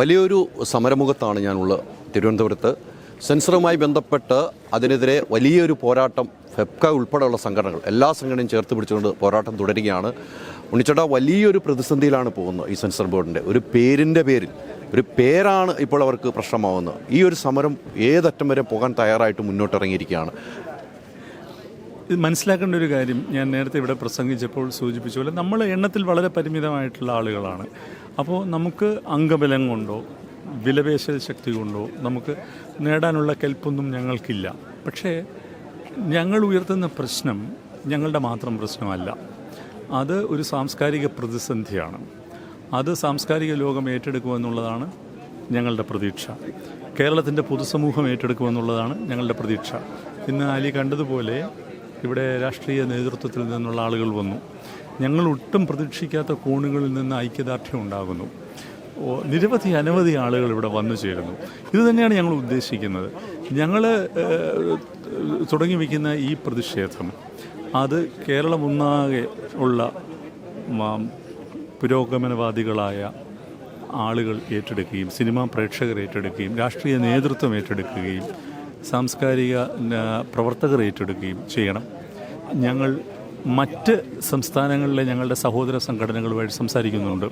വലിയൊരു സമരമുഖത്താണ് ഞാനുള്ള തിരുവനന്തപുരത്ത്. സെൻസറുമായി ബന്ധപ്പെട്ട് അതിനെതിരെ വലിയൊരു പോരാട്ടം ഫെപ്ക ഉൾപ്പെടെയുള്ള സംഘടനകൾ എല്ലാ സംഘടനയും ചേർത്ത് പിടിച്ചുകൊണ്ട് പോരാട്ടം തുടരുകയാണ്. ഉണ്ണിച്ചേട്ടാ വലിയൊരു പ്രതിസന്ധിയിലാണ് പോകുന്നത് ഈ സെൻസർ ബോർഡിന്റെ. ഒരു പേരിന്റെ പേരിൽ ഒരു പേരാണ് ഇപ്പോൾ അവർക്ക് പ്രശ്നമാവുന്നത്. ഈ ഒരു സമരം ഏതറ്റം വരെ പോകാൻ തയ്യാറായിട്ട് മുന്നോട്ടിറങ്ങിയിരിക്കുകയാണ്. മനസ്സിലാക്കേണ്ട ഒരു കാര്യം ഞാൻ നേരത്തെ ഇവിടെ പ്രസംഗിച്ചപ്പോൾ സൂചിപ്പിച്ച പോലെ നമ്മൾ എണ്ണത്തിൽ വളരെ പരിമിതമായിട്ടുള്ള ആളുകളാണ്. അപ്പോൾ നമുക്ക് അംഗബലം കൊണ്ടോ വിലപേശ ശക്തി കൊണ്ടോ നമുക്ക് നേടാനുള്ള കെൽപ്പൊന്നും ഞങ്ങൾക്കില്ല. പക്ഷേ ഞങ്ങൾ ഉയർത്തുന്ന പ്രശ്നം ഞങ്ങളുടെ മാത്രം പ്രശ്നമല്ല. അത് ഒരു സാംസ്കാരിക പ്രതിസന്ധിയാണ്. അത് സാംസ്കാരിക ലോകം ഏറ്റെടുക്കുമെന്നുള്ളതാണ് ഞങ്ങളുടെ പ്രതീക്ഷ. കേരളത്തിന്റെ പൊതുസമൂഹം ഏറ്റെടുക്കുമെന്നുള്ളതാണ് ഞങ്ങളുടെ പ്രതീക്ഷ. ഇന്ന് അലി കണ്ടതുപോലെ ഇവിടെ രാഷ്ട്രീയ നേതൃത്വത്തിൽ നിന്നുള്ള ആളുകൾ വന്നു. ഞങ്ങൾ ഒട്ടും പ്രതീക്ഷിക്കാത്ത കോണുകളിൽ നിന്ന് ഐക്യദാർഢ്യം ഉണ്ടാകുന്നു. നിരവധി അനവധി ആളുകൾ ഇവിടെ വന്നു ചേരുന്നു. ഇത് തന്നെയാണ് ഞങ്ങൾ ഉദ്ദേശിക്കുന്നത്. ഞങ്ങൾ തുടങ്ങി വയ്ക്കുന്ന ഈ പ്രതിഷേധം അത് കേരളം ഒന്നാകെ ഉള്ള പുരോഗമനവാദികളായ ആളുകൾ ഏറ്റെടുക്കുകയും സിനിമാ പ്രേക്ഷകർ ഏറ്റെടുക്കുകയും രാഷ്ട്രീയ നേതൃത്വം ഏറ്റെടുക്കുകയും സാംസ്കാരിക പ്രവർത്തകർ ഏറ്റെടുക്കുകയും ചെയ്യണം. ഞങ്ങൾ മറ്റ് സംസ്ഥാനങ്ങളിലെ ഞങ്ങളുടെ സഹോദര സംഘടനകളുമായിട്ട് സംസാരിക്കുന്നുണ്ട്.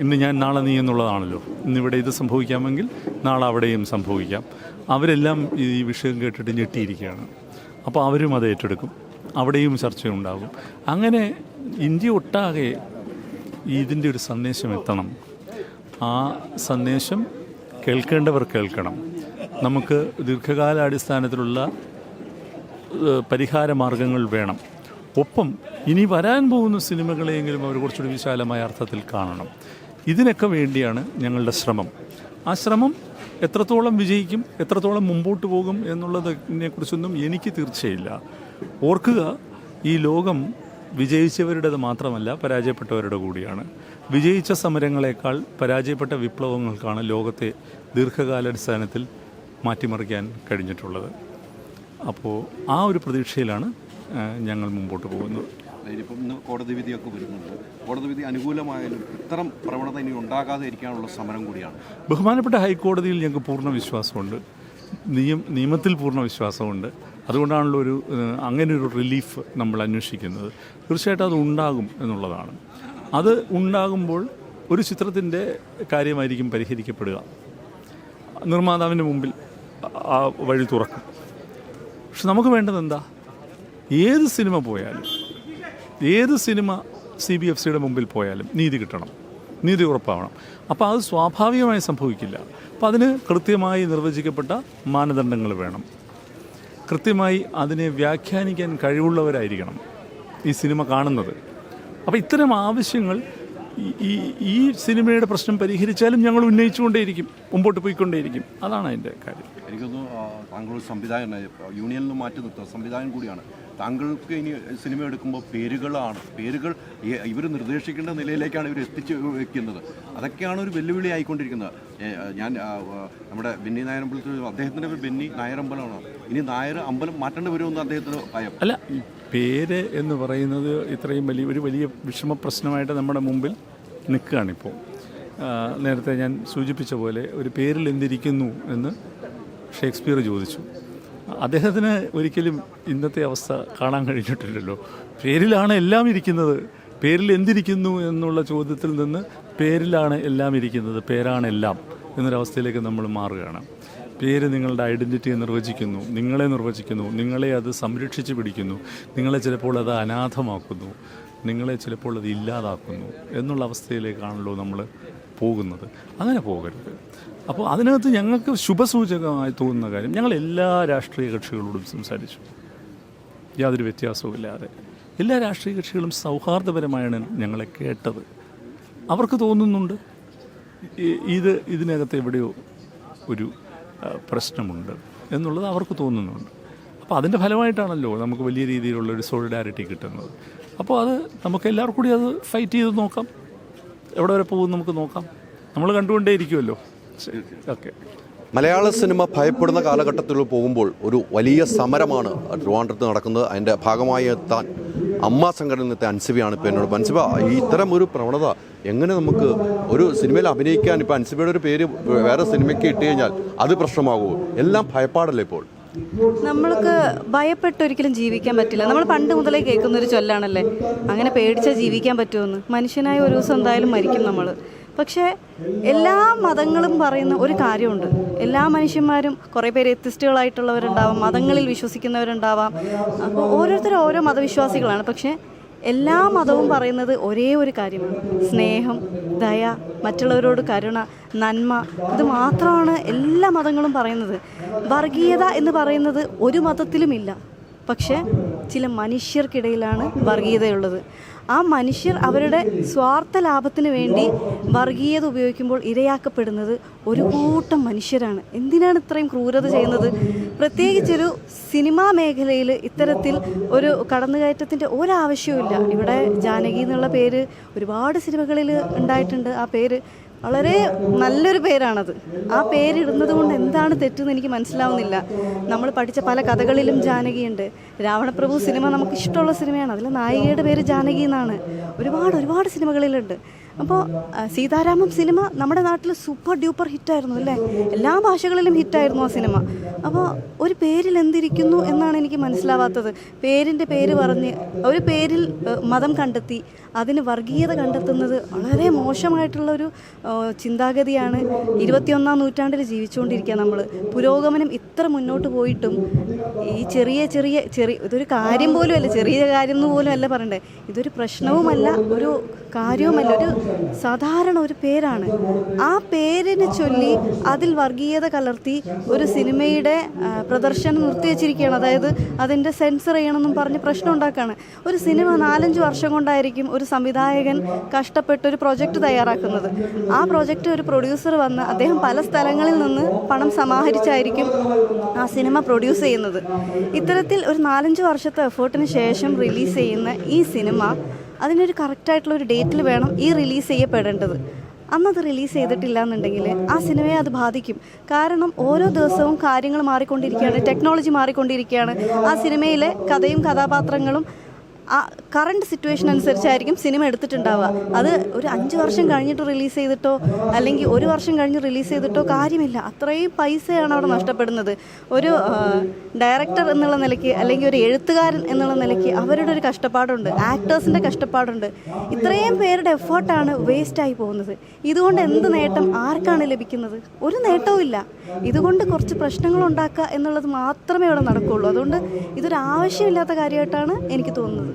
ഇന്ന് ഞാൻ നാളെ നീ എന്നുള്ളതാണല്ലോ. ഇന്നിവിടെ ഇത് സംഭവിക്കാമെങ്കിൽ നാളെ അവിടെയും സംഭവിക്കാം. അവരെല്ലാം ഈ വിഷയം കേട്ടിട്ട് ഞെട്ടിയിരിക്കുകയാണ്. അപ്പോൾ അവരും അത് ഏറ്റെടുക്കും. അവിടെയും ചർച്ചയുണ്ടാകും. അങ്ങനെ ഇന്ത്യ ഒട്ടാകെ ഇതിന്റെ ഒരു സന്ദേശം എത്തണം. ആ സന്ദേശം കേൾക്കേണ്ടവർ കേൾക്കണം. നമുക്ക് ദീർഘകാലാടിസ്ഥാനത്തിലുള്ള പരിഹാര മാർഗങ്ങൾ വേണം. ഒപ്പം ഇനി വരാൻ പോകുന്ന സിനിമകളെയെങ്കിലും അവർ കുറച്ചുകൂടി വിശാലമായ അർത്ഥത്തിൽ കാണണം. ഇതിനൊക്കെ വേണ്ടിയാണ് ഞങ്ങളുടെ ശ്രമം. ആ ശ്രമം എത്രത്തോളം വിജയിക്കും എത്രത്തോളം മുമ്പോട്ട് പോകും എന്നുള്ളതിനെക്കുറിച്ചൊന്നും എനിക്ക് തീർച്ചയില്ല. ഓർക്കുക ഈ ലോകം വിജയിച്ചവരുടേത് മാത്രമല്ല പരാജയപ്പെട്ടവരുടെ കൂടിയാണ്. വിജയിച്ച സമരങ്ങളെക്കാൾ പരാജയപ്പെട്ട വിപ്ലവങ്ങൾക്കാണ് ലോകത്തെ ദീർഘകാലാടിസ്ഥാനത്തിൽ മാറ്റിമറിക്കാൻ കഴിഞ്ഞിട്ടുള്ളത്. അപ്പോൾ ആ ഒരു പ്രതീക്ഷയിലാണ് ഞങ്ങൾ മുമ്പോട്ട് പോകുന്നത്. ഇപ്പം ഇന്ന് കോടതി വിധിയൊക്കെ വരുന്നുണ്ട്. കോടതി വിധി അനുകൂലമായാലും ഇത്തരം പ്രവണത ഇനി ഉണ്ടാകാതെ ഇരിക്കാനുള്ള സമരം കൂടിയാണ്. ബഹുമാനപ്പെട്ട ഹൈക്കോടതിയിൽ ഞങ്ങൾക്ക് പൂർണ വിശ്വാസമുണ്ട്. നിയം നിയമത്തിൽ പൂർണ വിശ്വാസമുണ്ട്. അതുകൊണ്ടാണല്ലോ ഒരു അങ്ങനെ ഒരു റിലീഫ് നമ്മൾ അന്വേഷിക്കുന്നത്. തീർച്ചയായിട്ടും അത് ഉണ്ടാകും എന്നുള്ളതാണ്. അത് ഉണ്ടാകുമ്പോൾ ഒരു ചിത്രത്തിന്റെ കാര്യമായിരിക്കും പരിഹരിക്കപ്പെടുക. നിർമ്മാതാവിന്റെ മുമ്പിൽ ആ വഴി തുറക്കും. പക്ഷെ നമുക്ക് വേണ്ടത് എന്താ? ഏത് സിനിമ പോയാലും ഏത് സിനിമ സി ബി എഫ് സിയുടെ മുമ്പിൽ പോയാലും നീതി കിട്ടണം നീതി ഉറപ്പാവണം. അപ്പോൾ അത് സ്വാഭാവികമായി സംഭവിക്കില്ല. അപ്പോൾ അതിന് കൃത്യമായി നിർവചിക്കപ്പെട്ട മാനദണ്ഡങ്ങൾ വേണം. കൃത്യമായി അതിനെ വ്യാഖ്യാനിക്കാൻ കഴിവുള്ളവരായിരിക്കണം ഈ സിനിമ കാണുന്നത്. അപ്പോൾ ഇത്തരം ആവശ്യങ്ങൾ ഈ- ഈ സിനിമയുടെ പ്രശ്നം പരിഹരിച്ചാലും ഞങ്ങൾ ഉന്നയിച്ചുകൊണ്ടേയിരിക്കും മുമ്പോട്ട് പോയിക്കൊണ്ടേയിരിക്കും. അതാണ് അതിന്റെ കാര്യം. എനിക്കൊന്ന് താങ്കൾ സംവിധായകൻ യൂണിയനിൽ നിന്ന് മാറ്റി നിർത്തുക സംവിധായകൻ കൂടിയാണ്. താങ്കൾക്ക് ഇനി സിനിമ എടുക്കുമ്പോൾ പേരുകളാണ് പേരുകൾ ഇവർ നിർദ്ദേശിക്കേണ്ട നിലയിലേക്കാണ് ഇവർ എത്തിച്ചു വെക്കുന്നത്. അതൊക്കെയാണ് ഒരു വെല്ലുവിളി ആയിക്കൊണ്ടിരിക്കുന്നത്. ഞാൻ നമ്മുടെ ബെന്നി നായരമ്പലത്തിൽ അദ്ദേഹത്തിന്റെ പേര് ബെന്നി നായരമ്പലമാണ്? ഇനി നായർ അമ്പലം മാറ്റേണ്ടി വരുമെന്ന് അദ്ദേഹത്തിന് ഭയം. അല്ല പേര് എന്ന് പറയുന്നത് ഇത്രയും വലിയ ഒരു വലിയ വിഷമ പ്രശ്നമായിട്ട് നമ്മുടെ മുമ്പിൽ നിൽക്കുകയാണിപ്പോൾ. നേരത്തെ ഞാൻ സൂചിപ്പിച്ച പോലെ ഒരു പേരിൽ എന്തിരിക്കുന്നു എന്ന് ഷേക്സ്പിയർ ചോദിച്ചു. അദ്ദേഹത്തിന് ഒരിക്കലും ഇന്നത്തെ അവസ്ഥ കാണാൻ കഴിഞ്ഞിട്ടില്ലല്ലോ. പേരിലാണ് എല്ലാം ഇരിക്കുന്നത്. പേരിൽ എന്തിരിക്കുന്നു എന്നുള്ള ചോദ്യത്തിൽ നിന്ന് പേരിലാണ് എല്ലാം ഇരിക്കുന്നത്. പേരാണെല്ലാം എന്നൊരവസ്ഥയിലേക്ക് നമ്മൾ മാറുകയാണ്. പേര് നിങ്ങളുടെ ഐഡന്റിറ്റിയെ നിർവചിക്കുന്നു നിങ്ങളെ നിർവചിക്കുന്നു നിങ്ങളെ അത് സംരക്ഷിച്ച് പിടിക്കുന്നു നിങ്ങളെ ചിലപ്പോൾ അത് അനാഥമാക്കുന്നു നിങ്ങളെ ചിലപ്പോൾ അത് ഇല്ലാതാക്കുന്നു എന്നുള്ള അവസ്ഥയിലേക്കാണല്ലോ നമ്മൾ പോകുന്നത്. അങ്ങനെ പോകരുത്. അപ്പോൾ അതിനകത്ത് ഞങ്ങൾക്ക് ശുഭസൂചകമായി തോന്നുന്ന കാര്യം ഞങ്ങൾ എല്ലാ രാഷ്ട്രീയ കക്ഷികളോടും സംസാരിച്ചു. യാതൊരു വ്യത്യാസവുമില്ലാതെ എല്ലാ രാഷ്ട്രീയ കക്ഷികളും സൗഹാർദ്ദപരമായാണ് ഞങ്ങളെ കേട്ടത്. അവർക്ക് തോന്നുന്നുണ്ട് ഇത് ഇതിനകത്ത് എവിടെയോ ഒരു പ്രശ്നമുണ്ട് എന്നുള്ളത് അവർക്ക് തോന്നുന്നുണ്ട്. അപ്പോൾ അതിന്റെ ഫലമായിട്ടാണല്ലോ നമുക്ക് വലിയ രീതിയിലുള്ള ഒരു സോളിഡാരിറ്റി കിട്ടുന്നത്. അപ്പോൾ അത് നമുക്ക് എല്ലാവർക്കും കൂടി അത് ഫൈറ്റ് ചെയ്ത് നോക്കാം. എവിടെ വരെ പോകും നമുക്ക് നോക്കാം. നമ്മൾ കണ്ടുകൊണ്ടേ ഇരിക്കുമല്ലോ ഓക്കെ. മലയാള സിനിമ ഭയപ്പെടുന്ന കാലഘട്ടത്തിൽ പോകുമ്പോൾ ഒരു വലിയ സമരമാണ് ട്രിവാൻഡ്രത്ത് നടക്കുന്നത്. അതിന്റെ ഭാഗമായി എത്താൻ അമ്മ സംഘടനത്തെ അൻസിബയാണ് ഇപ്പോൾ എന്നോട്. അൻസിബ ഇത്തരം ഒരു പ്രവണത എങ്ങനെ നമുക്ക് ഒരു സിനിമയിൽ അഭിനയിക്കാൻ ഇപ്പോൾ അൻസിബയുടെ ഒരു പേര് വേറെ സിനിമയ്ക്ക് ഇട്ട് കഴിഞ്ഞാൽ അത് പ്രശ്നമാകുമോ എല്ലാം ഭയപ്പാടല്ലേ ഇപ്പോൾ? നമ്മൾക്ക് ഭയപ്പെട്ടൊരിക്കലും ജീവിക്കാൻ പറ്റില്ല. നമ്മൾ പണ്ട് മുതലേ കേൾക്കുന്ന ഒരു ചൊല്ലാണല്ലേ? അങ്ങനെ പേടിച്ചാൽ ജീവിക്കാൻ പറ്റുമെന്ന് മനുഷ്യനായ ഒരു ദിവസം എന്തായാലും മരിക്കും നമ്മൾ പക്ഷേ എല്ലാ മതങ്ങളും പറയുന്ന ഒരു കാര്യമുണ്ട്. എല്ലാ മനുഷ്യന്മാരും കുറേ പേര് എത്തിസ്റ്റുകളായിട്ടുള്ളവരുണ്ടാവാം മതങ്ങളിൽ വിശ്വസിക്കുന്നവരുണ്ടാവാം. അപ്പോൾ ഓരോരുത്തരും ഓരോ മതവിശ്വാസികളാണ്. പക്ഷേ എല്ലാ മതവും പറയുന്നത് ഒരേ ഒരു കാര്യമാണ്. സ്നേഹം ദയ മറ്റുള്ളവരോട് കരുണ നന്മ ഇത് മാത്രമാണ് എല്ലാ മതങ്ങളും പറയുന്നത്. വർഗീയത എന്ന് പറയുന്നത് ഒരു മതത്തിലുമില്ല. പക്ഷേ ചില മനുഷ്യർക്കിടയിലാണ് വർഗീയതയുള്ളത്. ആ മനുഷ്യർ അവരുടെ സ്വാർത്ഥ ലാഭത്തിന് വേണ്ടി വർഗീയത ഉപയോഗിക്കുമ്പോൾ ഇരയാക്കപ്പെടുന്നത് ഒരു കൂട്ടം മനുഷ്യരാണ്. എന്തിനാണ് ഇത്രയും ക്രൂരത ചെയ്യുന്നത്? പ്രത്യേകിച്ചൊരു സിനിമാ മേഖലയിൽ ഇത്തരത്തിൽ ഒരു കടന്നുകയറ്റത്തിന്റെ ഒരാവശ്യവുമില്ല. ഇവിടെ ജാനകി എന്നുള്ള പേര് ഒരുപാട് സിനിമകളിൽ ഉണ്ടായിട്ടുണ്ട് ആ പേര്. വളരെ നല്ലൊരു പേരാണത്. ആ പേരിടുന്നത് കൊണ്ട് എന്താണ് തെറ്റെന്ന് എനിക്ക് മനസ്സിലാവുന്നില്ല. നമ്മൾ പഠിച്ച പല കഥകളിലും ജാനകിയുണ്ട്. രാവണപ്രഭു സിനിമ നമുക്ക് ഇഷ്ടമുള്ള സിനിമയാണ്. അതിൽ നായികയുടെ പേര് ജാനകി എന്നാണ്. ഒരുപാട് ഒരുപാട് സിനിമകളിലുണ്ട്. അപ്പോൾ സീതാരാമം സിനിമ നമ്മുടെ നാട്ടിൽ സൂപ്പർ ഡ്യൂപ്പർ ഹിറ്റായിരുന്നു അല്ലേ? എല്ലാ ഭാഷകളിലും ഹിറ്റായിരുന്നു ആ സിനിമ. അപ്പോൾ ഒരു പേരിൽ എന്തിരിക്കുന്നു എന്നാണ് എനിക്ക് മനസ്സിലാവാത്തത്. പേരിന്റെ പേര് പറഞ്ഞ് ഒരു പേരിൽ മതം കണ്ടെത്തി അതിന് വർഗീയത കണ്ടെത്തുന്നത് വളരെ മോശമായിട്ടുള്ള ഒരു ചിന്താഗതിയാണ് ഇരുപത്തിയൊന്നാം നൂറ്റാണ്ടിൽ ജീവിച്ചുകൊണ്ടിരിക്കുക നമ്മൾ പുരോഗമനം ഇത്ര മുന്നോട്ട് പോയിട്ടും ഈ ചെറിയ ചെറിയ ചെറിയ ഇതൊരു കാര്യം പോലും അല്ല ചെറിയ കാര്യം എന്ന് പോലും അല്ല പറയണ്ടേ. ഇതൊരു പ്രശ്നവുമല്ല ഒരു കാര്യവുമല്ല ഒരു സാധാരണ ഒരു പേരാണ്. ആ പേരിനെ ചൊല്ലി അതിൽ വർഗീയത കലർത്തി ഒരു സിനിമയുടെ പ്രദർശനം നിർത്തിവെച്ചിരിക്കുകയാണ്. അതായത് അതിന്റെ സെൻസർ ചെയ്യണമെന്നും പറഞ്ഞ് പ്രശ്നം ഉണ്ടാക്കുകയാണ്. ഒരു സിനിമ നാലഞ്ച് വർഷം കൊണ്ടായിരിക്കും ഒരു സംവിധായകൻ കഷ്ടപ്പെട്ട് ഒരു പ്രൊജക്റ്റ് തയ്യാറാക്കുന്നത്. ആ പ്രൊജക്റ്റ് ഒരു പ്രൊഡ്യൂസർ വന്ന് അദ്ദേഹം പല സ്ഥലങ്ങളിൽ നിന്ന് പണം സമാഹരിച്ചായിരിക്കും ആ സിനിമ പ്രൊഡ്യൂസ് ചെയ്യുന്നത്. ഇത്തരത്തിൽ ഒരു നാലഞ്ച് വർഷത്തെ എഫേർട്ടിന് ശേഷം റിലീസ് ചെയ്യുന്ന ഈ സിനിമ അതിനൊരു കറക്റ്റായിട്ടുള്ള ഒരു ഡേറ്റിൽ വേണം ഈ റിലീസ് ചെയ്യപ്പെടേണ്ടത്. അന്നത് റിലീസ് ചെയ്തിട്ടില്ല എന്നുണ്ടെങ്കിൽ ആ സിനിമയെ അത് ബാധിക്കും. കാരണം ഓരോ ദിവസവും കാര്യങ്ങൾ മാറിക്കൊണ്ടിരിക്കുകയാണ് ടെക്നോളജി മാറിക്കൊണ്ടിരിക്കുകയാണ്. ആ സിനിമയിലെ കഥയും കഥാപാത്രങ്ങളും ആ കറണ്ട് സിറ്റുവേഷൻ അനുസരിച്ചായിരിക്കും സിനിമ എടുത്തിട്ടുണ്ടാവുക. അത് ഒരു അഞ്ച് വർഷം കഴിഞ്ഞിട്ട് റിലീസ് ചെയ്തിട്ടോ അല്ലെങ്കിൽ ഒരു വർഷം കഴിഞ്ഞ് റിലീസ് ചെയ്തിട്ടോ കാര്യമില്ല. അത്രയും പൈസയാണ് അവിടെ നഷ്ടപ്പെടുന്നത്. ഒരു ഡയറക്ടർ എന്നുള്ള നിലയ്ക്ക് അല്ലെങ്കിൽ ഒരു എഴുത്തുകാരൻ എന്നുള്ള നിലയ്ക്ക് അവരുടെ ഒരു കഷ്ടപ്പാടുണ്ട്. ആക്ടേഴ്സിന്റെ കഷ്ടപ്പാടുണ്ട്. ഇത്രയും പേരുടെ എഫേർട്ടാണ് വേസ്റ്റായി പോകുന്നത്. ഇതുകൊണ്ട് എന്ത് നേട്ടം ആർക്കാണ് ലഭിക്കുന്നത്? ഒരു നേട്ടവും ഇല്ല. ഇതുകൊണ്ട് കുറച്ച് പ്രശ്നങ്ങൾ ഉണ്ടാക്കുക എന്നുള്ളത് മാത്രമേ ഇവിടെ നടക്കുകയുള്ളൂ അതുകൊണ്ട് ഇതൊരു ആവശ്യമില്ലാത്ത കാര്യമായിട്ടാണ് എനിക്ക് തോന്നുന്നത്.